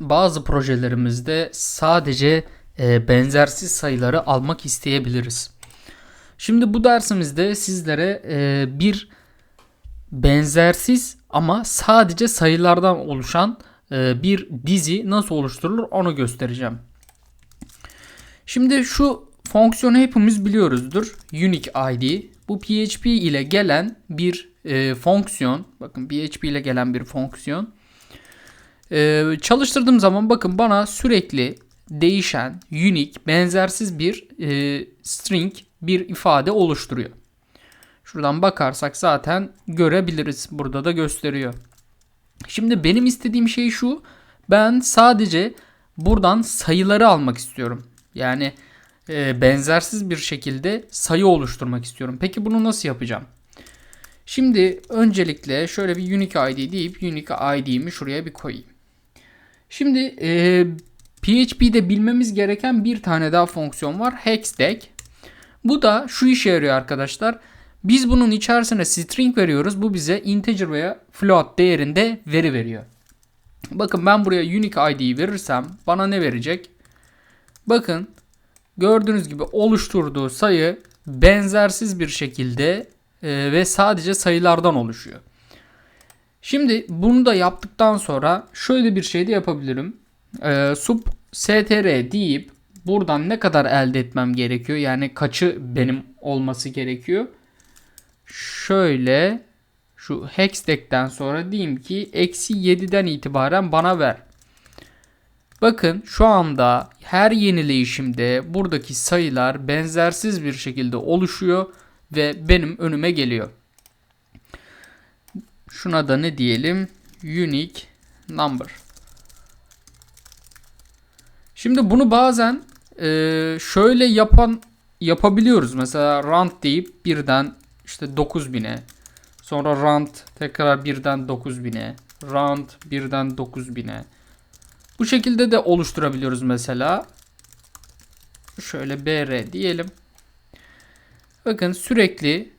Bazı projelerimizde sadece e, benzersiz sayıları almak isteyebiliriz. Şimdi bu dersimizde sizlere e, bir benzersiz ama sadece sayılardan oluşan e, bir dizi nasıl oluşturulur onu göstereceğim. Şimdi şu fonksiyonu hepimiz biliyoruzdur. Unique ID. Bu PHP ile gelen bir e, fonksiyon. Bakın PHP ile gelen bir fonksiyon. E, çalıştırdığım zaman bakın bana sürekli değişen, unique, benzersiz bir e, string, bir ifade oluşturuyor. Şuradan bakarsak zaten görebiliriz. Burada da gösteriyor. Şimdi benim istediğim şey şu. Ben sadece buradan sayıları almak istiyorum. Yani e, benzersiz bir şekilde sayı oluşturmak istiyorum. Peki bunu nasıl yapacağım? Şimdi öncelikle şöyle bir unique id deyip unique id'mi şuraya bir koyayım. Şimdi e, PHP'de bilmemiz gereken bir tane daha fonksiyon var. Hextag. Bu da şu işe yarıyor arkadaşlar. Biz bunun içerisine string veriyoruz. Bu bize integer veya float değerinde veri veriyor. Bakın ben buraya unique id'yi verirsem bana ne verecek? Bakın gördüğünüz gibi oluşturduğu sayı benzersiz bir şekilde e, ve sadece sayılardan oluşuyor. Şimdi bunu da yaptıktan sonra şöyle bir şey de yapabilirim. E, sub str deyip buradan ne kadar elde etmem gerekiyor? Yani kaçı benim olması gerekiyor? Şöyle şu hextag'den sonra diyeyim ki eksi 7'den itibaren bana ver. Bakın şu anda her yenileyişimde buradaki sayılar benzersiz bir şekilde oluşuyor ve benim önüme geliyor. Şuna da ne diyelim? Unique number. Şimdi bunu bazen e, şöyle yapan yapabiliyoruz. Mesela rand deyip birden işte 9000'e sonra rand tekrar birden 9000'e rand birden 9000'e bu şekilde de oluşturabiliyoruz mesela. Şöyle br diyelim. Bakın sürekli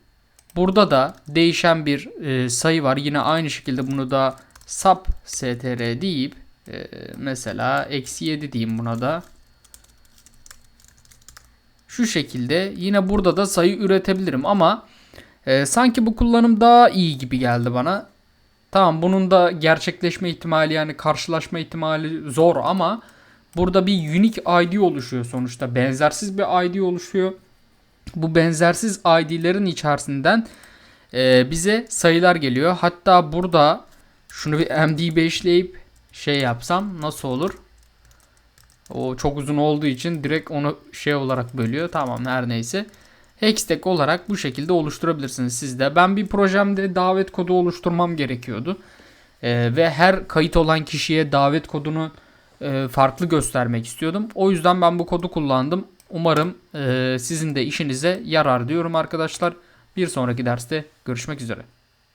burada da değişen bir e, sayı var. Yine aynı şekilde bunu da sub str deyip e, mesela eksi 7 diyeyim buna da. Şu şekilde yine burada da sayı üretebilirim ama e, sanki bu kullanım daha iyi gibi geldi bana. Tamam bunun da gerçekleşme ihtimali yani karşılaşma ihtimali zor ama burada bir unique ID oluşuyor sonuçta. Benzersiz bir ID oluşuyor. Bu benzersiz ID'lerin içerisinden e, bize sayılar geliyor. Hatta burada şunu bir MD5'leyip şey yapsam nasıl olur? O çok uzun olduğu için direkt onu şey olarak bölüyor. Tamam her neyse. Hextech olarak bu şekilde oluşturabilirsiniz siz de. Ben bir projemde davet kodu oluşturmam gerekiyordu. Ee, ve her kayıt olan kişiye davet kodunu e, farklı göstermek istiyordum. O yüzden ben bu kodu kullandım. Umarım e, sizin de işinize yarar diyorum arkadaşlar. Bir sonraki derste görüşmek üzere.